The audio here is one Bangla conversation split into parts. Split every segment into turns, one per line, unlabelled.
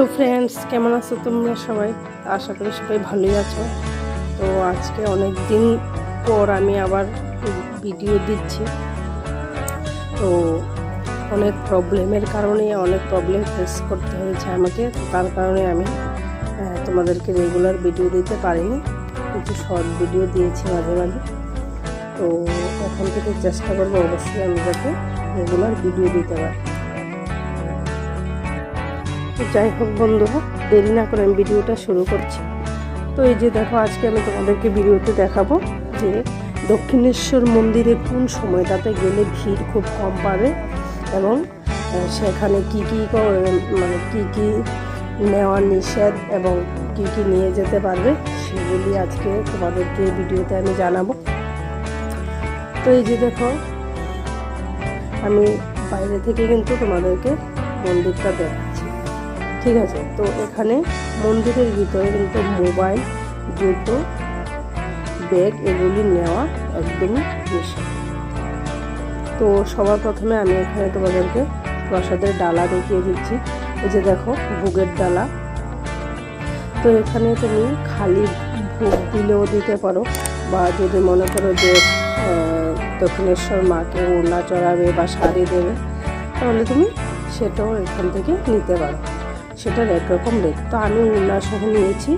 হ্যালো ফ্রেন্ডস, কেমন আছো তোমরা সবাই? আশা করি সবাই ভালোই আছো। তো আজকে অনেক দিন পর আমি আবার ভিডিও দিচ্ছি। তো অনেক প্রবলেমের কারণে, অনেক প্রবলেম ফেস করতে হয়েছে আমাকে। তার কারণে আমি তোমাদেরকে রেগুলার ভিডিও দিতে পারিনি। কিছু শর্ট ভিডিও দিয়েছি মাঝে মাঝে। তো এখন থেকে চেষ্টা করব অবশ্যই আমি যাতে রেগুলার ভিডিও দিতে পারি। তো যাই হোক বন্ধুরা দেরি না করে আমি ভিডিওটা শুরু করছি। তো এই যে দেখো, আজকে আমি তোমাদেরকে ভিডিওতে দেখাবো যে দক্ষিণেশ্বর মন্দিরে কোন সময়টাতে গেলে ভিড় খুব কম পাবে এবং সেখানে কি কি ক- মানে কি কি নেওয়া নিষেধ এবং কি কি নিয়ে যেতে পারবে সেগুলি আজকে তোমাদেরকে ভিডিওতে আমি জানাব। তো এই যে দেখো, আমি বাইরে থেকে কিন্তু তোমাদেরকে মন্দিরটা দেখাচ্ছি। ঠিক আছে? তো এখানে মন্দিরের ভিতরে কিন্তু মোবাইল, জুতো, ব্যাগ এগুলি নেওয়া একদমই নিষেধ তো সবার প্রথমে আমি এখানে তোমাদেরকে প্রসাদের ডালা দেখিয়ে দিচ্ছি। এই যে দেখো, ভোগের ডালা। তো এখানে তুমি খালি ভোগ দিলেও দিতে পারো বা যদি মনে করো যে দক্ষিণেশ্বর মাকে ওড়না চড়াবে বা শাড়ি দেবে, তাহলে তুমি সেটাও এখান থেকে নিতে পারো। সেটার একরকম রেট। তো আমি সহ নিয়েছি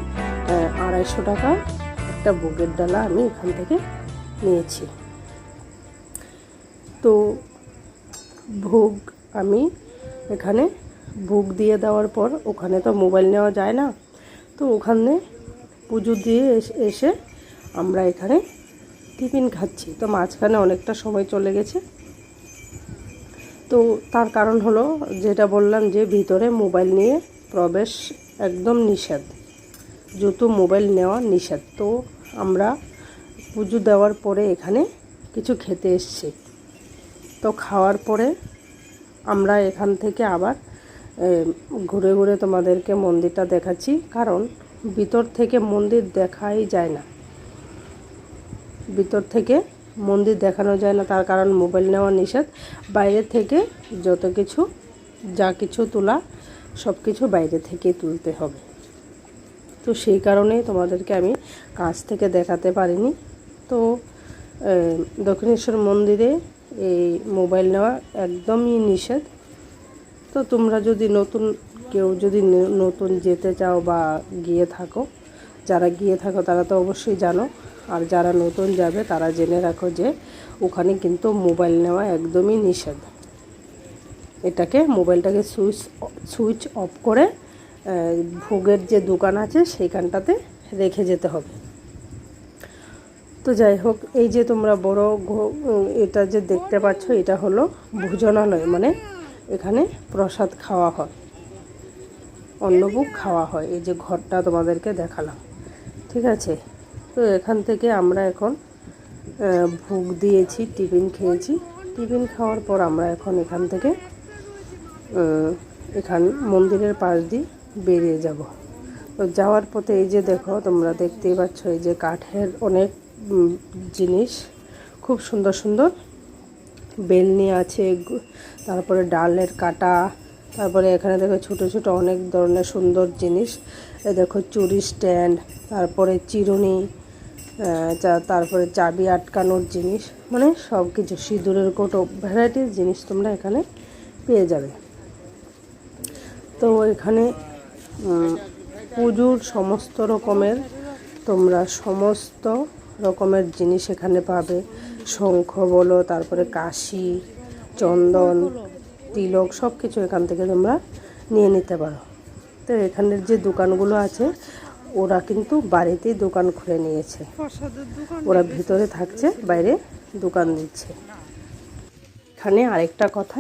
আড়াইশো টাকা একটা ভোগের ডালা আমি এখান থেকে নিয়েছি। তো ভোগ আমি এখানে, ভোগ দিয়ে দেওয়ার পর ওখানে তো মোবাইল নেওয়া যায় না। তো ওখানে পুজো দিয়ে এসে আমরা এখানে টিফিন খাচ্ছি। তো মাঝখানে অনেকটা সময় চলে গেছে। তো তার কারণ হলো যেটা বললাম যে ভিতরে মোবাইল নিয়ে প্রবেশ একদম নিষেধ। যেহেতু মোবাইল নেওয়া নিষেধ, তো আমরা পুজো দেওয়ার পরে এখানে কিছু খেতে এসছি। তো খাওয়ার পরে আমরা এখান থেকে আবার ঘুরে ঘুরে তোমাদেরকে মন্দিরটা দেখাচ্ছি, কারণ ভিতর থেকে মন্দির দেখাই যায় না। ভিতর থেকে মন্দির দেখানো যায় না, তার কারণ মোবাইল নেওয়া নিষেধ। বাইরে থেকে যত কিছু, যা কিছু তোলা, সব কিছু বাইরে থেকে তুলতে হবে। তো সেই কারণেই তোমাদেরকে আমি কাছ থেকে দেখাতে পারিনি। তো দক্ষিণেশ্বর মন্দিরে এই মোবাইল নেওয়া একদমই নিষেধ। তো তোমরা যদি নতুন, কেউ যদি নতুন যেতে চাও বা গিয়ে থাকো যারা গিয়ে থাকো তারা তো অবশ্যই জানো। আর যারা নতুন যাবে তারা জেনে রাখো যে ওখানে কিন্তু মোবাইল নেওয়া একদমই নিষেধ। এটাকে মোবাইলটাকে সুইচ সুইচ অফ করে ভোগের যে দোকান আছে সেইখানটাতে রেখে যেতে হবে। তো যাই হোক, এই যে তোমরা বড় এটা যে দেখতে পাচ্ছ এটা হলো ভোজনালয় মানে এখানে প্রসাদ খাওয়া হয়। অন্নভোগ খাওয়া হয়। এই যে ঘরটা তোমাদেরকে দেখালাম। ঠিক আছে? তো এখান থেকে আমরা এখন ভোগ দিয়েছি, টিফিন খেয়েছি। টিফিন খাওয়ার পর আমরা এখন এখান থেকে এখান মন্দিরের পাশ দিয়ে বেরিয়ে যাব। তো যাওয়ার পথে এই যে দেখো, তোমরা দেখতেই পাচ্ছ এই যে কাঠের অনেক জিনিস। খুব সুন্দর সুন্দর বেলনি আছে তারপরে ডালের কাটা তারপরে এখানে দেখো ছোট ছোট অনেক ধরনের সুন্দর জিনিস। দেখো চুরি স্ট্যান্ড, তারপরে চিরুনি তারপরে চাবি আটকানোর জিনিস মানে সব কিছু সিঁদুরের কোটো, ভ্যারাইটির জিনিস তোমরা এখানে পেয়ে যাবে। তো এখানে পুজোর সমস্ত রকমের, তোমরা সমস্ত রকমের জিনিস এখানে পাবে। শঙ্খ বলো, তারপরে কাশি, চন্দন তিলক সব কিছু এখান থেকে তোমরা নিয়ে নিতে পারো। তো এখানের যে দোকানগুলো আছে ওরা কিন্তু বাড়িতেই দোকান খুলে নিয়েছে। ওরা ভিতরে থাকছে বাইরে দোকান দিচ্ছে। এখানে আরেকটা কথা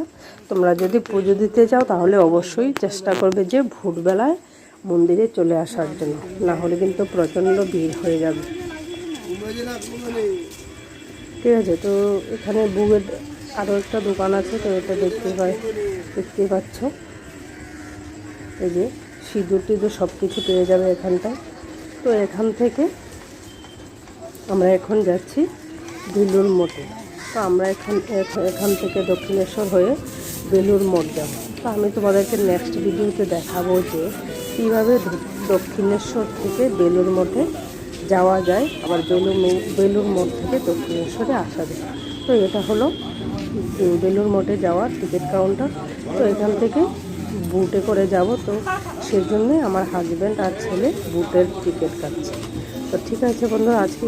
তোমরা যদি পুজো দিতে চাও তাহলে অবশ্যই চেষ্টা করবে যে ভোরবেলায় মন্দিরে চলে আসার জন্য। না হলে কিন্তু প্রচণ্ড ভিড় হয়ে যাবে। ঠিক আছে তো এখানে বুকের আরও একটা দোকান আছে, তো এটা দেখতে পাই দেখতেই পাচ্ছ? এই যে সিঁদুর টিঁদুর সব কিছু পেয়ে যাবে এখানটায়। তো এখান থেকে আমরা এখন যাচ্ছি বেলুর মোটে তো আমরা এখান এখ- এখান থেকে দক্ষিণেশ্বর হয়ে বেলুর মঠ যাব। তো আমি তোমাদেরকে নেক্সট ভিডিওতে দেখাবো যে কীভাবে দক্ষিণেশ্বর থেকে বেলুর মঠে যাওয়া যায়, আবার বেলুর বেলুর মঠ থেকে দক্ষিণেশ্বরে আসা যায়। তো এটা হলো বেলুর মঠে যাওয়ার টিকিট কাউন্টার তো এখান থেকে বুটে করে যাব। তো সেজন্যে আমার হাজব্যান্ড আর ছেলে বুটের টিকিট কাটছে। তো ঠিক আছে বন্ধু আজকে।